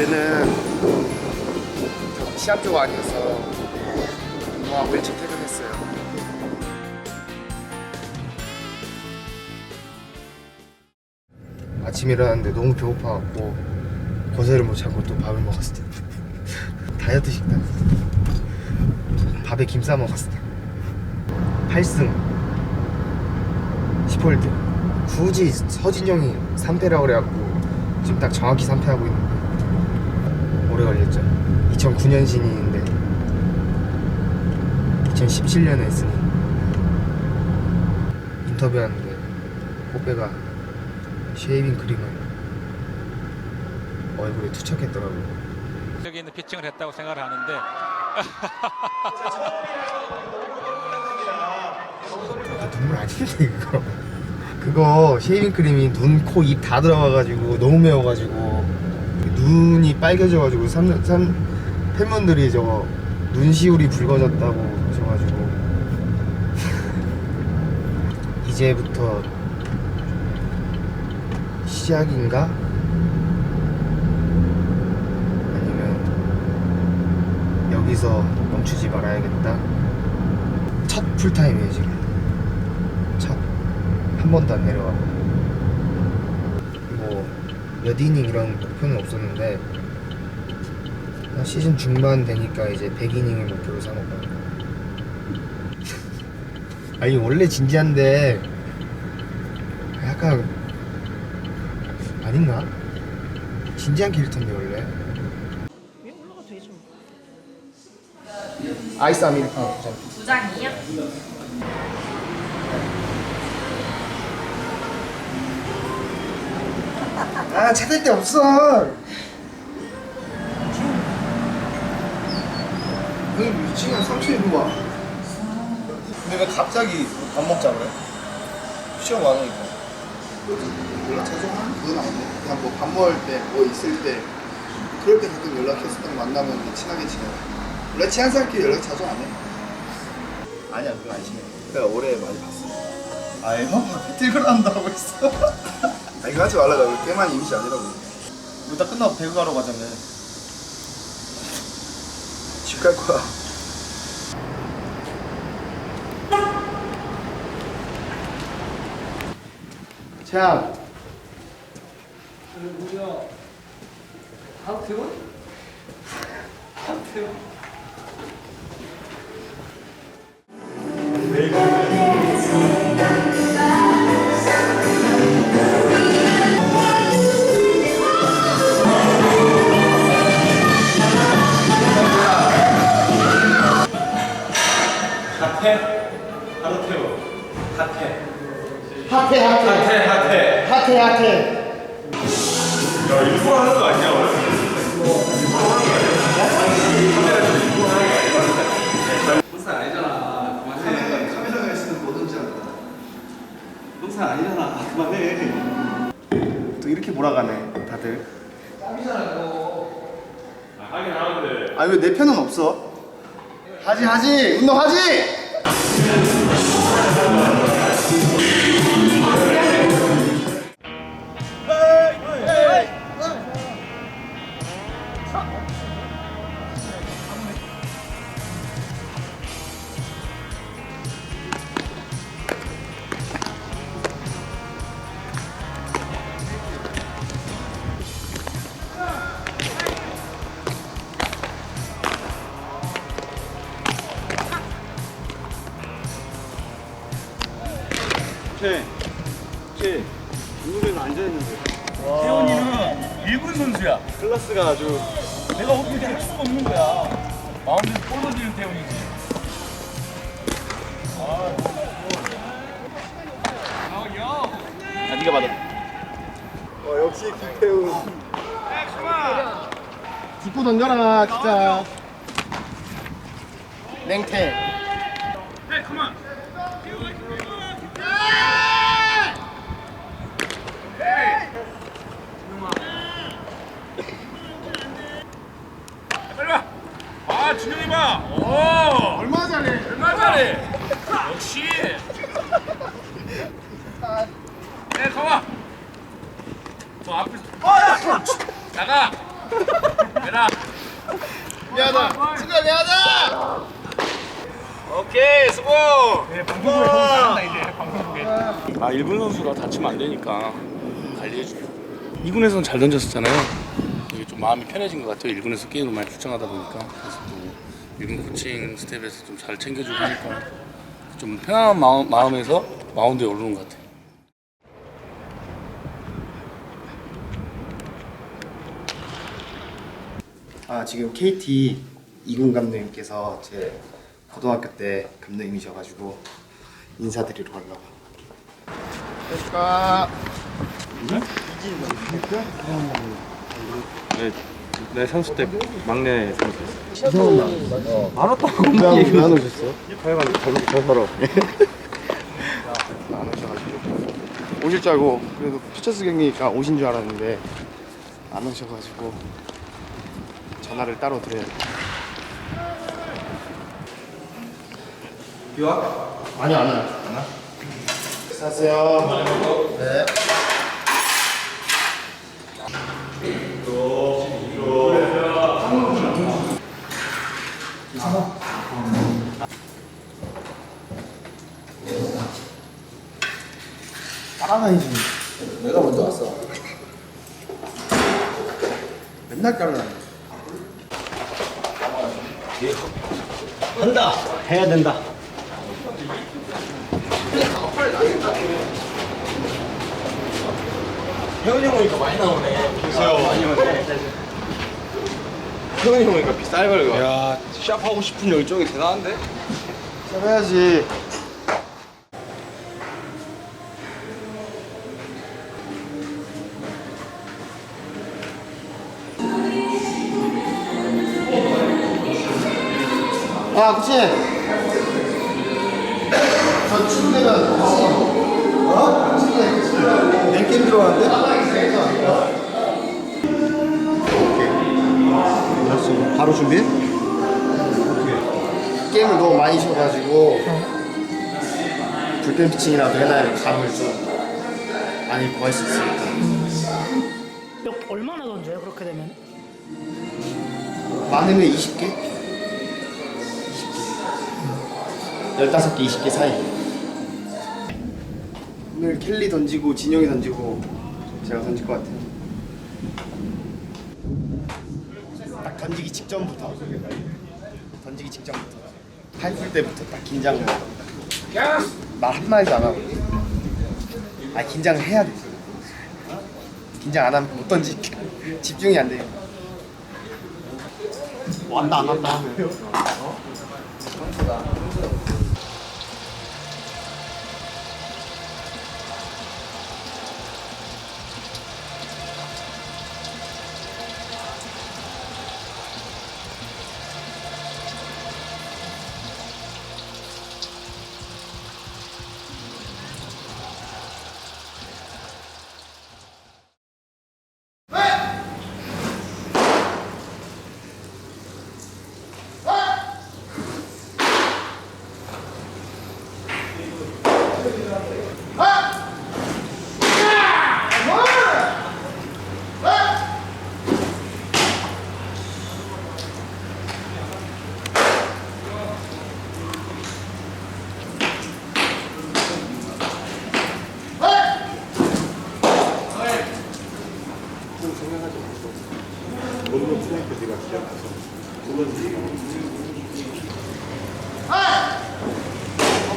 어제는 시합 쪽 아니어서 운동하고 일찍 퇴근했어요. 아침 일어났는데 너무 배고파갖고 거세를 못 참고 또 밥을 먹었을 때. 다이어트 식단. 밥에 김 싸 먹었을 때. 8승. 10홀드 굳이 서진영이 3패라고 그래갖고 지금 딱 정확히 3패하고 있는데 오래 걸렸죠. 2009년 신인인데 2017년에 했으니 인터뷰하는데 꽃배가 쉐이빙 크림을 얼굴에 투척했더라고요. 여기 있는 피칭을 했다고 생각을 하는데. 아, 눈물 아닌데 그거. 그거 쉐이빙 크림이 눈, 코, 입 다 들어가가지고 너무 매워가지고 눈이 빨개져가지고 삼, 삼, 팬분들이 저거 눈시울이 붉어졌다고 하셔가지고. 이제부터 시작인가? 아니면 여기서 멈추지 말아야겠다? 첫 풀타임이에요 지금. 첫. 한 번도 안 내려가고. 뭐 몇 이닝 이런 목표는 없었는데 한 시즌 중반 되니까 이제 100이닝을 목표로 삼았거든요 아니 원래 진지한데 약간 아닌가? 진지한 캐릭터인데 원래 위에 올라가 되죠. 아이스 아메리카노 두 잔. 두 장이요? 아 찾을 데 없어. 여기 미치면 3층에 와? 근데 왜 갑자기 밥 먹자 그래? 시험 많으니까. 연락 자주 하는 그건 아닌데 그냥 뭐 밥 먹을 때 뭐 있을 때 그럴 때 가끔 연락했을 때 만나면 이제 친하게 지내요 원래 친한 사람끼리 연락 자주 안 해? 아니야 그거 안 심해. 내가 올해 많이 봤어. 아이 형 배틀그라운드 한다고 했어 아 이거 하지 말라 나 때만 이미지 아니라고. 이따 끝나고 배그 가러 가자며 집 갈 거야. 자 핫해? 핫해. 핫해 핫해. 핫해 핫해. 카메라가 있으면 뭐든지 한다 또 이렇게 몰아가네 다들. 아니 왜 내 편은 없어? 하지 하지! 운동 하지 Yeah. 태훈이는 일군 선수야. 클래스가 아주 내가 어떻게 할 수가 없는 거야. 마운드에서 볼 던지는 태훈이지. 아, 네가 받아. 어, 역시 김태훈 뒷고 던져라 진짜 냉태 빨리 와. 아, 준영이 봐. 오, 얼마나 잘해 얼마나 잘해. 역시. 네, 가봐. 저 앞에. 어, 야! 나가. 미안하다 친구야 미안하다 오케이 수고. 네 방송국에 잘한다 이제 방송국에. 아 일본 선수라 다치면 안 되니까 관리해 주고. 2군에서는 잘 던졌었잖아요. 마음이 편해진 것 같아요. 1군에서 게임을 많이 출장하다 보니까. 그래서 또 1군 코칭 스텝에서 좀 잘 챙겨주고 하니까 좀 편안한 마음, 마음에서 마운드에 오르는 것 같아요. 아 지금 KT 이군 감독님께서 제 고등학교 때 감독님이셔가지고 인사드리러 가려고 안녕하십니까 내 선수 때 막내 선수. 왜안 안 오셨어요? 하여간 잘, 잘 살아. 안 오셔가지고 오실 줄 알고 그래도 피처스 경기니까 오신 줄 알았는데 안 오셔가지고 전화를 따로 드려야 돼. 유학? 아니 안 와요. 안 와? 안녕하세요. 네. 따라다니지. 내가 먼저 왔어. 맨날 따라다니. 한다. 해야 된다. 혜원이 형 오니까 많이 나오네. 글쎄요. 많이 오네. 혜원이 형 오니까 비쌀 걸고. 야, 샵 하고 싶은 열정이 대단한데? 해야지. 야, 그치? 저 침대가 어? 침대 내 게임 들어왔는데? 오케이 알았어 바로 준비해? 게임을 너무 많이 쉬어가지고 불펜 피칭이라도 해놔야 감을 좀 많이 구할 수 있으니까 몇, 얼마나 던져요? 그렇게 되면? 많으면 20개? 15개 20개 사이. 오늘 켈리 던지고 진영이 던지고 제가 던질 것 같아요. 딱 던지기 직전부터. 던지기 직전부터. 팔풀 때부터 딱 긴장을 말 한마디도 안 하고. 아 긴장을 해야 돼. 긴장 안 하면 못 던지. 집중이 안 돼요. 왔다 안 왔다. 하면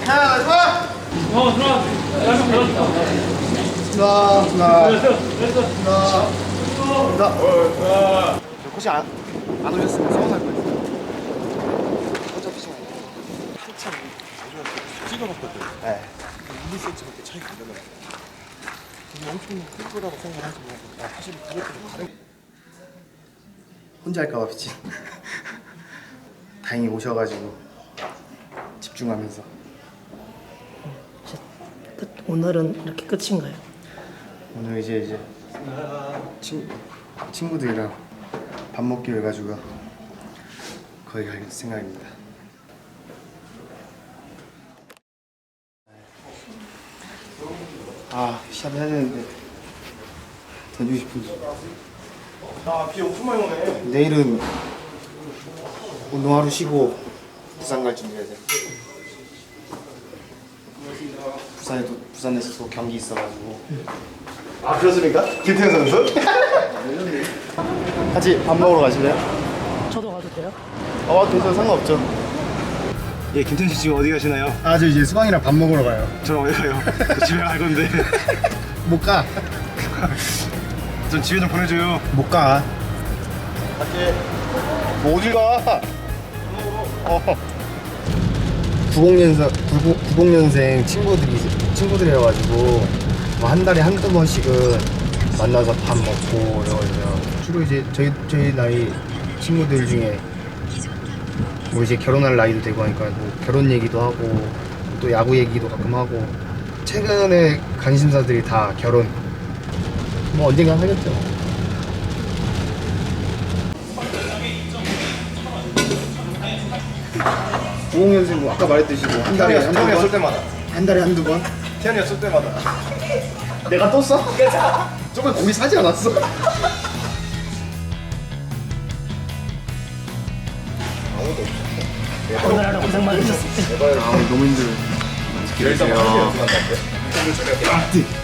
하나 좋아! 어들 어와 들어와 들어와 들어와 들어와 혹시 안, 안 오셨으면 서운할 뻔했어 혼자 피싱 한참 찍어봤거든 네 2cm밖에 차이가 안 나요 되게 엄청 큰 거라고 생각하지만 사실 그것도 다른 혼자 할까봐 피칭 다행히 오셔가지고 집중하면서. 끝, 오늘은 이렇게 끝인가요? 오늘 이제 이제 친, 친구들이랑 밥 먹기로 해가지고 거기 갈 생각입니다. 아 시합 해야 되는데 던지고 싶은데 아비 엄청 많이 오네 내일은 운동하루 쉬고 부산 갈 준비해야 돼. 부산에 또 부산에서 또 경기 있어가지고. 아 그렇습니까? 김태현 선수? 같이 밥 먹으러 가실래요? 저도 가도 돼요? 어, 돼서 상관없죠. 예, 김태현 씨 지금 어디 가시나요? 아, 저 이제 수강이랑 밥 먹으러 가요. 저는 어디 가요? 저 집에 갈 건데. 못 가. 전 집에 좀 보내줘요. 못 가. 갈게. 뭐 어딜 가? 어. 90년생, 90년생 친구들이, 친구들이어가지고, 뭐 한 달에 한두 번씩은 만나서 밥 먹고 이러거든요. 주로 이제 저희, 저희 나이 친구들 중에 뭐 이제 결혼할 나이도 되고 하니까 뭐 결혼 얘기도 하고 또 야구 얘기도 가끔 하고 최근에 관심사들이 다 결혼 뭐 언젠가 하겠죠. 90년생 뭐 아까 말했듯이 뭐 한 달에 한두 태현이 번? 쏠 때마다. 한 달에 한두 번? 태현이가 쏠 때마다. 내가 또 써? 저번에 고기 사지 않았어? 오늘 하루 고생 많으셨습니다. 아 너무 힘들어. 아,